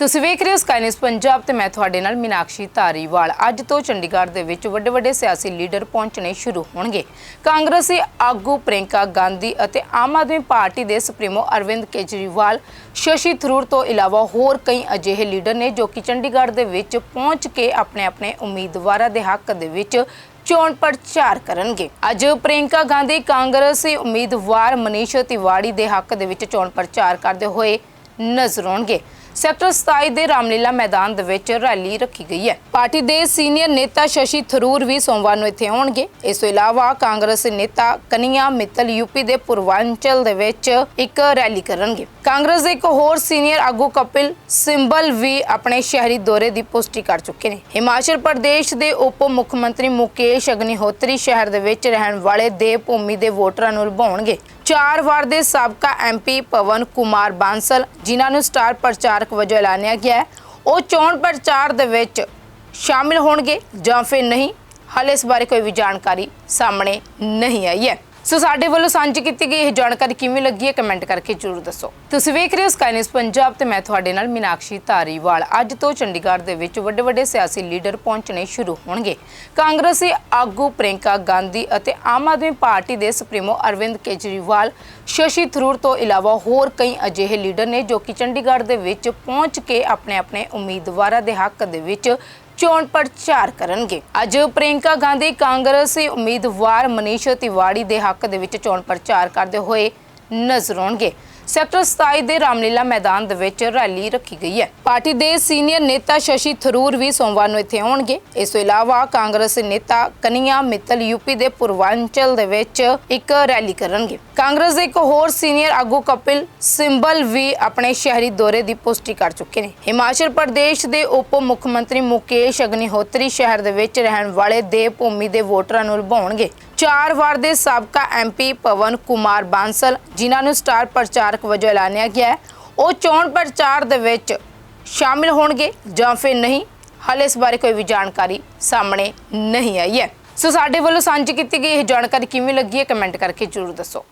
ਤੁਸੀਂ ਵੇਖ ਰਹੇ ਹੋ ਸਕਾਈ ਨਿਊਜ਼ ਪੰਜਾਬ ਤੇ ਮੈਂ ਤੁਹਾਡੇ ਨਾਲ ਮੀਨਾਕਸ਼ੀ ਧਾਰੀਵਾਲ। ਅੱਜ ਤੋਂ ਚੰਡੀਗੜ੍ਹ ਦੇ ਵਿੱਚ ਵੱਡੇ ਵੱਡੇ ਸਿਆਸੀ ਲੀਡਰ ਪਹੁੰਚਣੇ ਸ਼ੁਰੂ ਹੋਣਗੇ। ਕਾਂਗਰਸੀ ਆਗੂ ਪ੍ਰਿੰਕਾ ਗਾਂਧੀ ਅਤੇ ਆਮ ਆਦਮੀ ਪਾਰਟੀ ਦੇ ਸੁਪਰੀਮੋ ਅਰਵਿੰਦ ਕੇਜਰੀਵਾਲ ਸ਼ਸ਼ੀ ਥਰੂਰ ਤੋਂ ਇਲਾਵਾ ਹੋਰ ਕਈ ਅਜਿਹੇ ਲੀਡਰ ਨੇ ਜੋ ਕਿ ਚੰਡੀਗੜ੍ਹ ਦੇ ਵਿੱਚ ਪਹੁੰਚ ਕੇ ਆਪਣੇ ਆਪਣੇ ਉਮੀਦਵਾਰਾਂ ਦੇ ਹੱਕ ਦੇ ਵਿੱਚ ਚੋਣ ਪ੍ਰਚਾਰ ਕਰਨਗੇ। ਅੱਜ ਪ੍ਰਿੰਕਾ ਗਾਂਧੀ ਕਾਂਗਰਸੀ ਉਮੀਦਵਾਰ ਮਨੀਸ਼ ਤਿਵਾੜੀ ਦੇ ਹੱਕ ਦੇ ਵਿੱਚ ਚੋਣ ਪ੍ਰਚਾਰ ਕਰਦੇ ਹੋਏ ਨਜ਼ਰ ਆਉਣਗੇ। ਸੈਕਟਰ 27 ਦੇ ਰਾਮਲੀਲਾ ਮੈਦਾਨ ਦੇ ਵਿੱਚ ਰੈਲੀ ਰੱਖੀ ਗਈ ਹੈ। ਪਾਰਟੀ ਦੇ ਸੀਨੀਅਰ ਨੇਤਾ ਸ਼ਸ਼ੀ ਥਰੂਰ ਵੀ ਸੋਮਵਾਰ ਨੂੰ ਇੱਥੇ ਆਉਣਗੇ। ਇਸ ਤੋਂ ਇਲਾਵਾ ਕਾਂਗਰਸ ਨੇਤਾ ਕਨਿਆ ਮਿੱਤਲ ਯੂਪੀ ਦੇ ਪੂਰਵਾਂਚਲ ਦੇ ਵਿੱਚ ਇੱਕ ਰੈਲੀ ਕਰਨਗੇ। ਕਾਂਗਰਸ ਦੇ ਇੱਕ ਹੋਰ ਸੀਨੀਅਰ ਆਗੂ ਕਪਿਲ ਸਿੰਬਲ ਵੀ ਆਪਣੇ ਸ਼ਹਿਰੀ ਦੌਰੇ ਦੀ ਪੁਸ਼ਟੀ ਕਰ ਚੁੱਕੇ ਨੇ। ਹਿਮਾਚਲ ਪ੍ਰਦੇਸ਼ ਦੇ ਉਪ ਮੁੱਖ ਮੰਤਰੀ ਮੁਕੇਸ਼ ਅਗਨੀਹੋਤਰੀ ਸ਼ਹਿਰ ਦੇ ਵਿੱਚ ਰਹਿਣ ਵਾਲੇ ਦੇਵ ਭੂਮੀ ਦੇ ਵੋਟਰਾਂ ਨੂੰ ਲੁਭਾਉਣਗੇ। ਚਾਰ ਵਾਰ ਦੇ ਸਾਬਕਾ ਐਮਪੀ ਪਵਨ ਕੁਮਾਰ ਬਾਂਸਲ, ਜਿਨ੍ਹਾਂ ਨੂੰ ਸਟਾਰ ਪ੍ਰਚਾਰਕ ਵਜੋਂ ਐਲਾਨਿਆ ਗਿਆ ਹੈ, ਉਹ ਚੋਣ ਪ੍ਰਚਾਰ ਦੇ ਵਿੱਚ ਸ਼ਾਮਿਲ ਹੋਣਗੇ ਜਾਂ ਫਿਰ ਨਹੀਂ? ਹਾਲੇ ਇਸ ਬਾਰੇ ਕੋਈ ਵੀ ਜਾਣਕਾਰੀ ਸਾਹਮਣੇ ਨਹੀਂ ਆਈ ਹੈ। ਸੋ ਸਾਡੇ ਵੱਲੋਂ ਸਾਂਝੀ ਕੀਤੀ ਗਈ ਇਹ ਜਾਣਕਾਰੀ ਕਿਵੇਂ ਲੱਗੀ ਹੈ ਕਮੈਂਟ ਕਰਕੇ ਜਰੂਰ ਦੱਸੋ। ਤੁਸੀਂ ਵੇਖ ਰਹੇ ਹੋ ਸਕਾਈ ਪੰਜਾਬ ਤੇ ਮੈਂ ਤੁਹਾਡੇ ਨਾਲ ਮੀਨਾਕਸ਼ੀ ਧਾਰੀਵਾਲ। ਅੱਜ ਤੋਂ ਚੰਡੀਗੜ੍ਹ ਦੇ ਵਿੱਚ ਵੱਡੇ ਵੱਡੇ ਸਿਆਸੀ ਲੀਡਰ ਪਹੁੰਚਣੇ ਸ਼ੁਰੂ ਹੋਣਗੇ। ਕਾਂਗਰਸੀ ਆਗੂ ਪ੍ਰਿੰਕਾ ਗਾਂਧੀ ਅਤੇ ਆਮ ਆਦਮੀ ਪਾਰਟੀ ਦੇ ਸੁਪਰੀਮੋ ਅਰਵਿੰਦ ਕੇਜਰੀਵਾਲ ਸ਼ਸ਼ੀ ਥਰੂਰ ਤੋਂ ਇਲਾਵਾ ਹੋਰ ਕਈ ਅਜਿਹੇ ਲੀਡਰ ਨੇ ਜੋ ਕਿ ਚੰਡੀਗੜ੍ਹ ਦੇ ਵਿੱਚ ਪਹੁੰਚ ਕੇ ਆਪਣੇ ਆਪਣੇ ਉਮੀਦਵਾਰਾਂ ਦੇ ਹੱਕ ਦੇ ਵਿੱਚ ਚੋਣ ਪ੍ਰਚਾਰ ਕਰਨਗੇ। ਅੱਜ ਪ੍ਰਿੰਕਾ ਗਾਂਧੀ ਕਾਂਗਰਸੀ ਉਮੀਦਵਾਰ ਮਨੀਸ਼ ਤਿਵਾੜੀ ਦੇ ਹੱਕ ਦੇ ਵਿੱਚ ਚੋਣ ਪ੍ਰਚਾਰ ਕਰਦੇ ਹੋਏ ਨਜ਼ਰ ਆਉਣਗੇ। ਸੈਕਟਰ 27 ਦੇ ਰਾਮਲੀਲਾ ਮੈਦਾਨ ਦੇ ਵਿੱਚ ਰੈਲੀ ਰੱਖੀ ਗਈ ਹੈ। ਪਾਰਟੀ ਦੇ ਸੀਨੀਅਰ ਨੇਤਾ ਸ਼ਸ਼ੀ ਥਰੂਰ ਵੀ ਸੋਮਵਾਰ ਨੂੰ ਇੱਥੇ ਆਉਣਗੇ। ਇਸ ਤੋਂ ਇਲਾਵਾ ਕਾਂਗਰਸ ਨੇਤਾ ਕਨਿਆ ਮਿੱਤਲ ਯੂਪੀ ਦੇ ਪੂਰਵਾਂਚਲ ਦੇ ਵਿੱਚ ਇੱਕ ਰੈਲੀ ਕਰਨਗੇ। ਕਾਂਗਰਸ ਦੇ ਇੱਕ ਹੋਰ ਸੀਨੀਅਰ ਆਗੂ ਕਪਿਲ ਸਿੰਬਲ ਵੀ ਆਪਣੇ ਸ਼ਹਿਰੀ ਦੌਰੇ ਦੀ ਪੁਸ਼ਟੀ ਕਰ ਚੁੱਕੇ ਨੇ। ਹਿਮਾਚਲ ਪ੍ਰਦੇਸ਼ ਦੇ ਉਪ ਮੁੱਖ ਮੰਤਰੀ ਮੁਕੇਸ਼ ਅਗਨੀਹੋਤਰੀ ਸ਼ਹਿਰ ਦੇ ਵਿੱਚ ਰਹਿਣ ਵਾਲੇ ਦੇਵ ਭੂਮੀ ਦੇ ਵੋਟਰਾਂ ਨੂੰ ਲੁਭਾਉਣਗੇ। ਚਾਰ ਵਾਰ ਦੇ ਸਾਬਕਾ ਐਮਪੀ ਪਵਨ ਕੁਮਾਰ ਬਾਂਸਲ, ਜਿਨ੍ਹਾਂ ਨੂੰ ਸਟਾਰ ਪ੍ਰਚਾਰਕ ਵਜੋਂ ਐਲਾਨਿਆ ਗਿਆ ਹੈ, ਉਹ ਚੋਣ ਪ੍ਰਚਾਰ ਦੇ ਵਿੱਚ ਸ਼ਾਮਿਲ ਹੋਣਗੇ ਜਾਂ ਫਿਰ ਨਹੀਂ? ਹਾਲੇ ਇਸ ਬਾਰੇ ਕੋਈ ਵੀ ਜਾਣਕਾਰੀ ਸਾਹਮਣੇ ਨਹੀਂ ਆਈ ਹੈ। ਸੋ ਸਾਡੇ ਵੱਲੋਂ ਸਾਂਝੀ ਕੀਤੀ ਗਈ ਇਹ ਜਾਣਕਾਰੀ ਕਿਵੇਂ ਲੱਗੀ ਹੈ, ਕਮੈਂਟ ਕਰਕੇ ਜਰੂਰ ਦੱਸੋ।